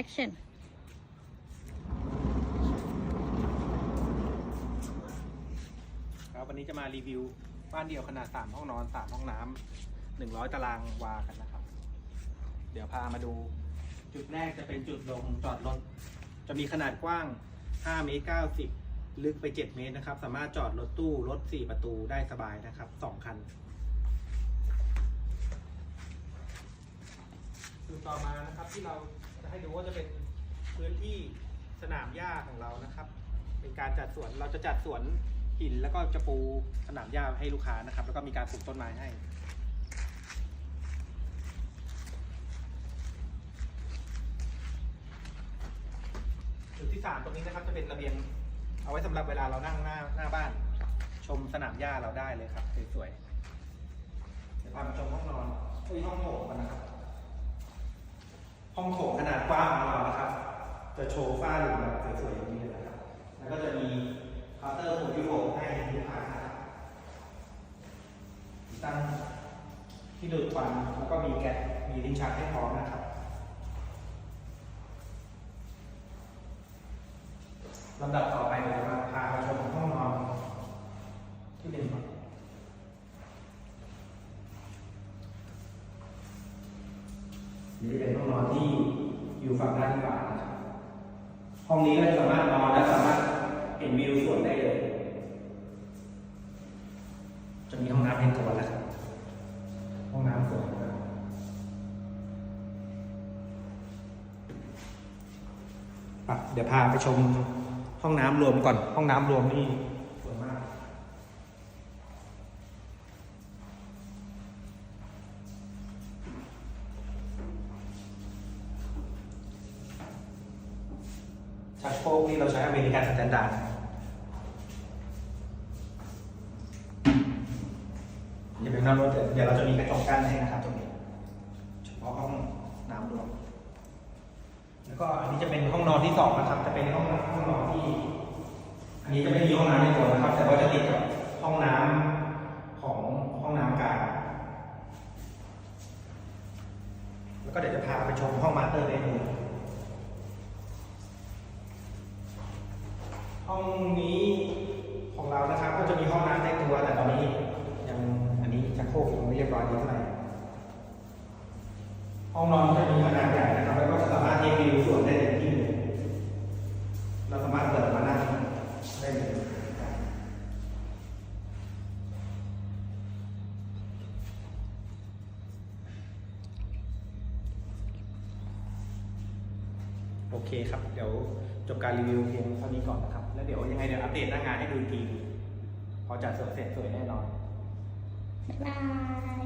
action ครับวันนี้จะมารีวิวบ้านเดี่ยวขนาด 3 ห้องนอน 3 ห้องน้ำ100 ตารางวากันนะครับ เดี๋ยวพามาดู จุดแรกจะเป็นจุดลงจอดรถ จะมีขนาดกว้าง 5 เมตร 90 ลึกไป 7 เมตรนะครับ สามารถจอดรถตู้รถ 4 ประตูได้สบายนะครับ 2 คันจุดต่อมานะครับที่เรา จะให้ดูว่าจะเป็นพื้นที่สนามหญ้าของเรานะครับ เป็นการจัดสวนเราจะจัดสวนหินแล้วก็จะปูสนามหญ้าให้ลูกค้านะครับ แล้วก็มีการปลูกต้นไม้ให้จุดที่สามตรงนี้นะครับจะเป็นระเบียงเอาไว้สำหรับเวลาเรานั่งหน้าหน้าบ้าน ชมสนามหญ้าเราได้เลยครับสวยๆเดี๋ยวพามาชมห้องนอนเอ้ยห้องโถงกันนะครับห้องโถง กว้างของเรานะครับ จะโชว์ฝ้าหลุมแบบสวยๆอย่างนี้นะครับ แล้วก็จะมีเคาน์เตอร์หมุนยุโรปให้ลูกค้านะครับตั้งที่ดูดควันแล้วก็มีแก๊สมีลิ้นชักให้พร้อมนะครับ ลำดับต่อไปเราจะพาไปชมห้องนอนที่เป็นก่อนนี่จะเป็นห้องนอนที่ อยู่ฝั่งด้านขวานะครับห้องนี้ก็สามารถนอนและสามารถเห็นวิวสวนได้เลย จะมีห้องน้ำเป็นตัวแล้วห้องน้ำสวนะครับเดี๋ยวพาไปชมห้องน้ำรวมก่อน ห้องน้ำรวมนี่สวยมาก ชักโครกนี่เราใช้อเมริกันสแตนดาร์ดอย่าเป็นน้ำรถเดี๋ยวเราจะมีกระจกกั้นให้นะครับตรงนี้เฉพาะห้องน้ำรวมแล้วก็อันนี้จะเป็นห้องนอนที่สองนะครับ จะเป็นห้องห้องนอนที่ อันนี้จะไม่มีห้องน้ำในตัวนะครับ แต่ว่าจะติดกับห้องน้ำของห้องน้ำกลางแล้วก็เดี๋ยวจะพาไปชมห้องมาสเตอร์เบดรูม ห้องนี้ของเรา นะครับก็จะมีห้องน้ำในตัวแต่ตอนนี้ ยังอันนี้ชักโครกยังไม่เรียบร้อยดีเท่าไหร่ห้องนอนจะมีขนาดใหญ่นะครับแล้วก็สามารถเทวิวส่วนได้เต็มที่เลยเราสามารถเปิดมานั่งได้เลยโอเคครับ เดี๋ยวจบการรีวิวเพียงเท่านี้ก่อนนะครับ แล้วเดี๋ยวยังไงเดี๋ยวอัปเดตหน้างานให้ดูอีกที จัดสวยเสร็จสวยแน่นอน บ๊ายบาย